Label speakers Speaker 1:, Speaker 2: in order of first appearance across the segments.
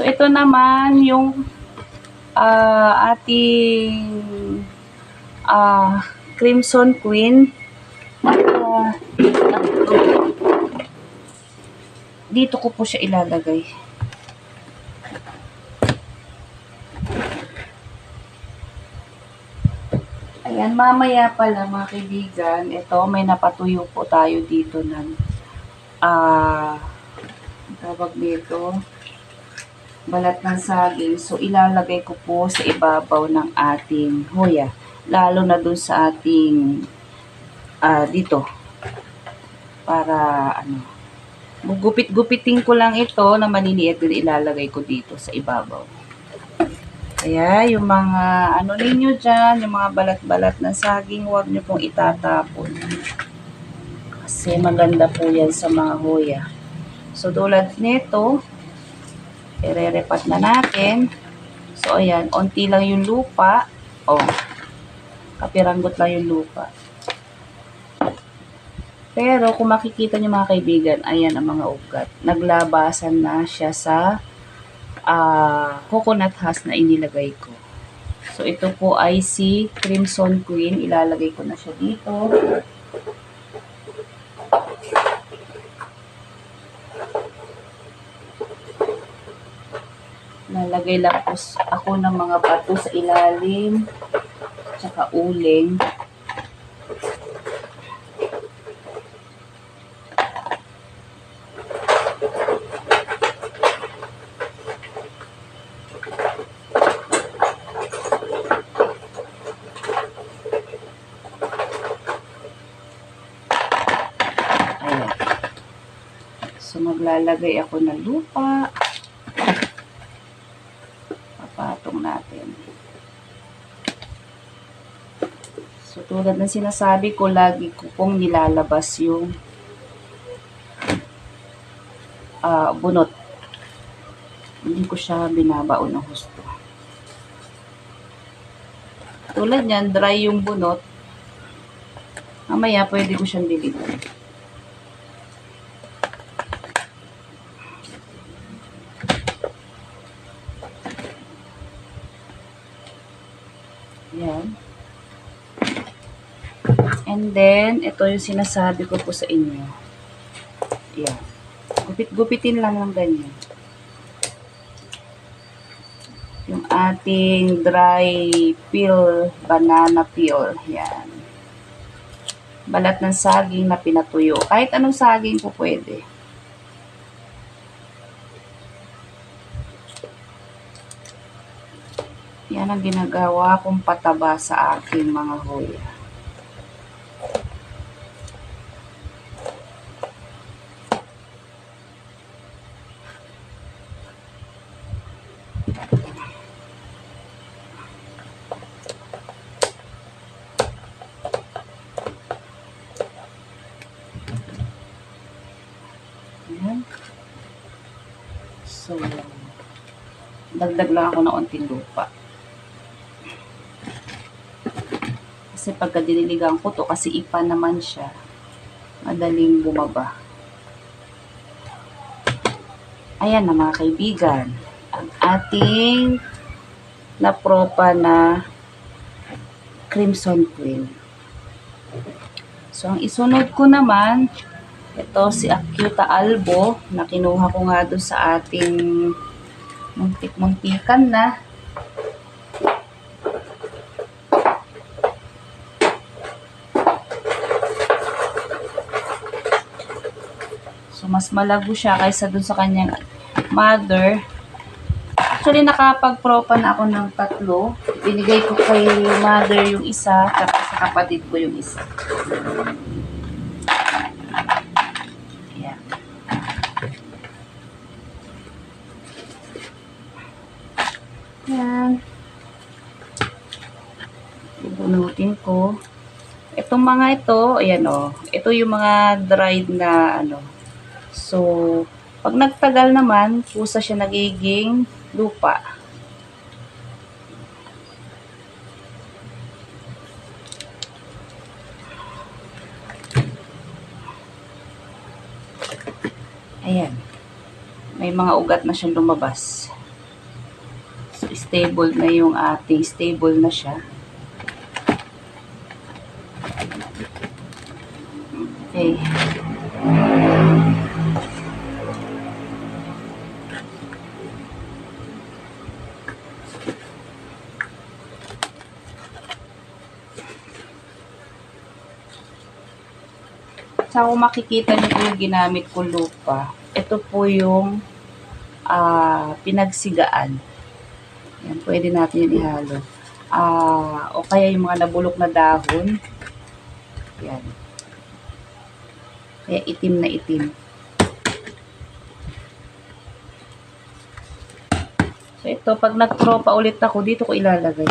Speaker 1: So, ito naman yung ah, ating ah, Crimson Queen. Ah, dito ko po siya ilalagay. Ayan, mamaya pala mga kaibigan, ito may napatuyo po tayo dito ng ah ang tawag dito balat ng saging. So ilalagay ko po sa ibabaw ng ating hoya. Lalo na dun sa ating ah dito para ano gupit-gupitin ko lang ito na maliliit din ilalagay ko dito sa ibabaw. Kaya yung mga ano ninyo dyan, yung mga balat-balat ng saging, huwag nyo pong itatapon. Kasi maganda po yan sa mga hoya. So tulad nito, irerepat na natin. So ayan, onti lang yung lupa. O, oh, kapiranggot lang yung lupa. Pero kung makikita nyo mga kaibigan, ayan ang mga ugat. Naglabasan na siya sa ah, coconut husk na inilagay ko. So ito po ay si Crimson Queen. Ilalagay ko na siya dito. Lalagay lang po ako ng mga bato sa ilalim. Tsaka uling. So, maglalagay ako ng lupa. Papatong natin. So, tulad ng sinasabi ko, lagi ko pong nilalabas yung ah, bunot. Hindi ko siya binabaon ng husto. Tulad yan, dry yung bunot. Mamaya, pwede ko siyang diligan. Yan. And then, ito yung sinasabi ko po sa inyo. Yan. Gupit-gupitin lang ng ganyan. Yung ating dry peel, banana peel. Yan. Balat ng saging na pinatuyo. Kahit anong saging po pwede. Yan ang ginagawa kong pataba sa aking mga hoya. Ayan. So, dagdag lang ako ng onting lupa. Kasi pagka diniligan ko to, kasi ipa naman siya, madaling bumaba. Ayan na mga kaibigan, ang ating napropa na Crimson Queen. So, ang isunod ko naman, ito si Acuta Albo, na kinuha ko nga doon sa ating muntik-muntikan na. So, mas malago siya kaysa dun sa kanyang mother. Actually, nakapag-propa na ako ng tatlo. Binigay ko kay mother yung isa, tapos sa kapatid ko yung isa. Ayan. Ayan. Bubunutin ko. Itong mga ito, ayan o. Ito yung mga dried na ano. So, pag nagtagal naman, pusa siya nagiging lupa. Ayan. May mga ugat na siyang lumabas. stable na yung ating stable na siya. Sa kung makikita niyo po yung ginamit ko lupa, ito po yung ah, pinagsigaan. Yan, pwede natin yun ihalo. Ah, o kaya yung mga nabulok na dahon. Yan. Kaya itim na itim. So ito, pag nagtropa ulit ako, dito ko ilalagay.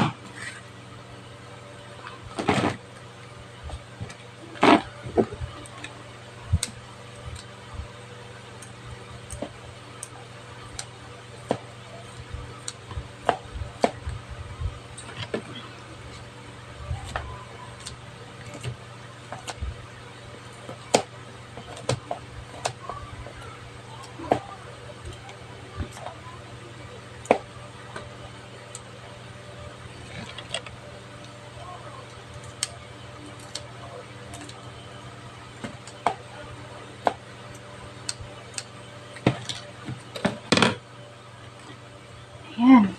Speaker 1: Ayan.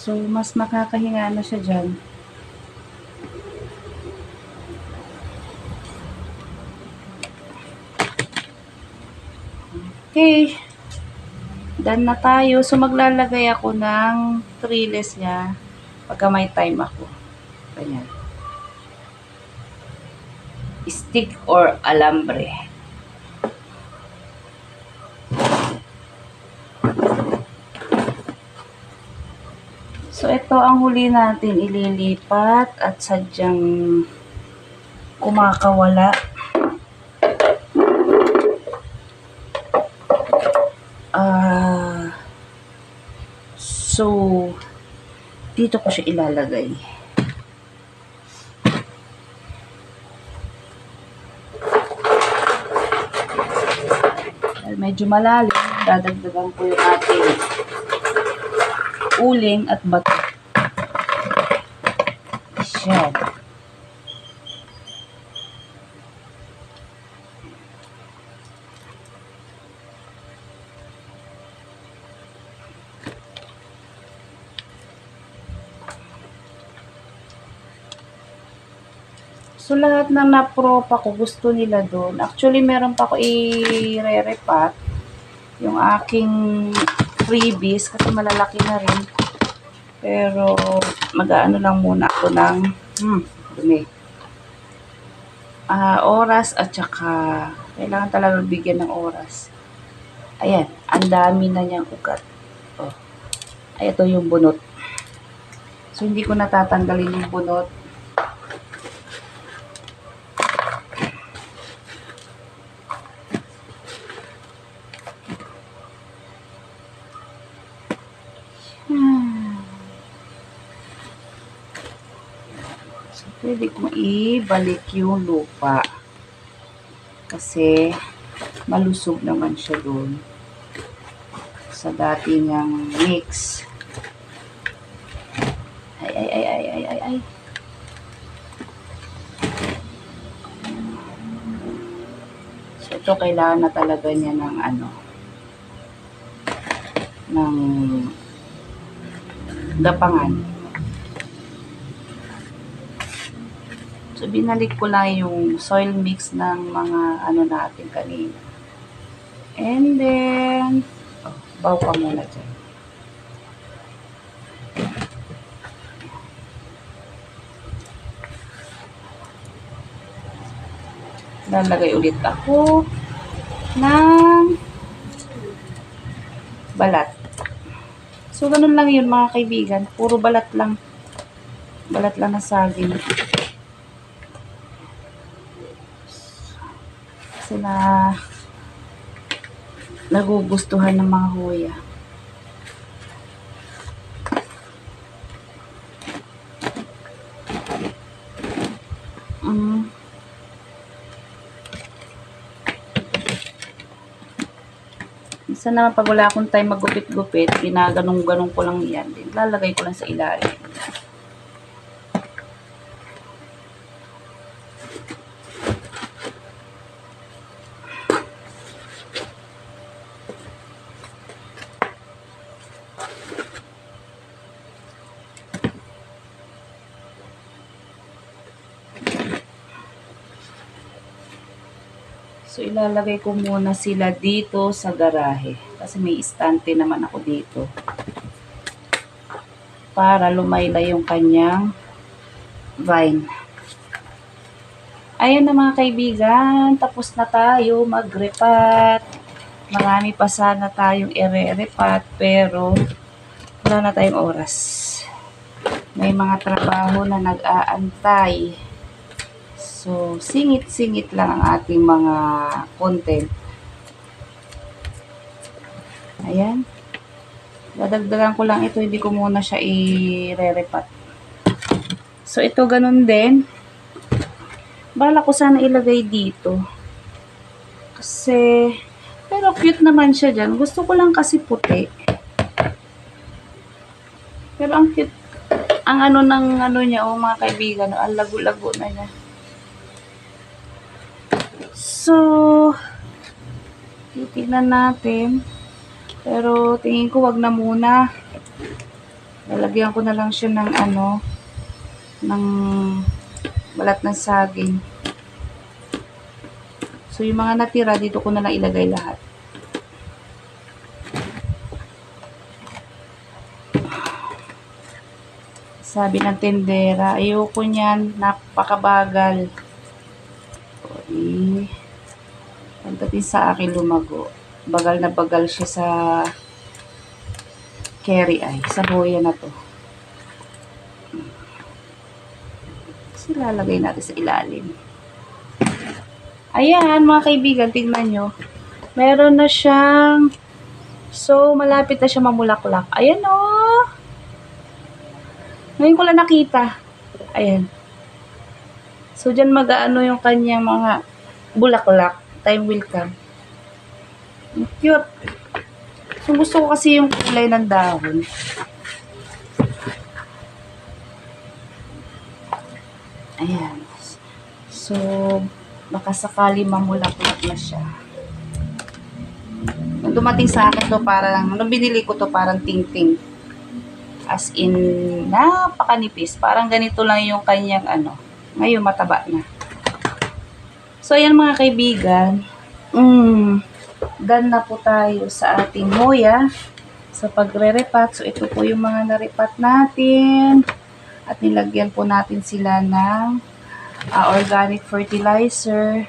Speaker 1: So, mas makakahinga na siya dyan. Okay. Done na tayo. So, maglalagay ako ng trellis niya pagka may time ako. Ganyan. Stick or alambre. So, ito ang huli natin ililipat at sadyang kumakawala. Ah, so, dito ko siya ilalagay. Medyo malalim, dadagdagan ko yung ating uling at bato. Siya. So, lahat ng napropa ko, gusto nila doon. Actually, meron pa ako i-re-repat. Yung aking freebies, kasi malalaki na rin. Pero, mag-ano lang muna ako ng, hmm, dumi. Ah, oras at saka, kailangan talaga bigyan ng oras. Ayan, ang dami na niyang ugat. Oh. Ay, ito yung bunot. So, hindi ko natatanggalin yung bunot. Hmm. So, pwede kong ibalik yung lupa. Kasi, malusog naman siya doon. Sa dati niyang mix. Ay, ay, ay, ay, ay, ay, ay. So, ito kailangan na talaga niya ng ano, ng gapangan. So, binalik ko lang yung soil mix ng mga ano natin kanina. And then, oh, baw ka muna dyan. Lalagay ulit ako ng balat. So, ganun lang yun mga kaibigan. Puro balat lang. Balat lang na saging. Na nagugustuhan ng mga huya. Mm. Minsan naman pag wala akong time maggupit-gupit, ginaganong-ganong ko lang yan. Lalagay ko lang sa ilalim. So, ilalagay ko muna sila dito sa garahe. Kasi may istante naman ako dito. Para lumaylay yung kanyang vine. Ayan na mga kaibigan. Tapos na tayo magrepat. Marami pa sana tayong ire-repat. Pero wala na tayong oras. May mga trabaho na nag-aantay. So, singit-singit lang ang ating mga content. Ayan. Dadagdagan ko lang ito, hindi ko muna siya i-re-repat. So, ito ganun din. Bala ko sana ilagay dito. Kasi, pero cute naman siya dyan. Gusto ko lang kasi puti. Pero ang cute, ang ano ng ano niya, oh mga kaibigan, ang lago-lago na niya. So, titignan natin. Pero tingin ko wag na muna. Lalagyan ko na lang siya ng ano, ng balat ng saging. So, yung mga natira, dito ko na lang ilagay lahat. Sabi ng tendera, ayoko niyan, napakabagal. Pagdating sa akin lumago, bagal na bagal siya sa carry ay, sa boya na to. Kasi lalagay natin sa ilalim. Ayan, mga kaibigan, tingnan nyo. Meron na siyang, so, malapit na siya mamulaklak. Ayan, oh. Ngayon ko lang nakita. Ayan. So, dyan mag-ano yung kanyang mga bulaklak. Time will come. Ang Cute. So, gusto ko kasi yung kulay ng dahon. Ayan. So, baka sakali mamulaklak na siya. Nung dumating sa akin to parang, nung binili ko to parang ting-ting. As in, napakanipis. Parang ganito lang yung kanyang ano. Ngayon, mataba na. So, ayan mga kaibigan. Mm, done na po tayo sa ating hoya sa pagre-repat. So, ito po yung mga narepat natin. At nilagyan po natin sila ng ah, organic fertilizer.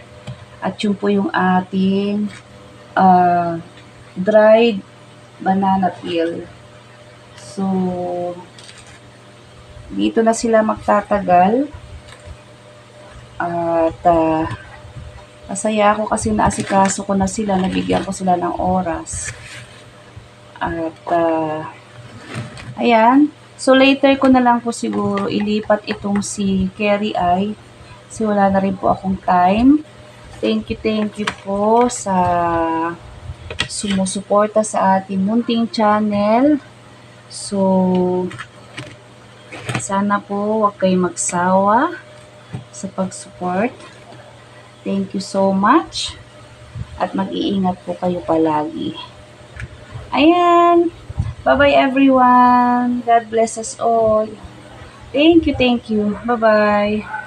Speaker 1: At yun po yung ating ah, dried banana peel. So, dito na sila magtatagal. At, ah, masaya ako kasi naasikaso ko na sila, nabigyan ko sila ng oras. At, ah, ayan. So, later ko na lang po siguro ilipat itong si Kerry Eye. Kasi wala na rin po akong time. Thank you, thank you po sa sumusuporta sa ating munting channel. So, sana po wag kayong magsawa sa pag-support. Thank you so much. At mag-iingat po kayo palagi. Ayan. Bye-bye everyone. God bless us all. Thank you, thank you. Bye-bye.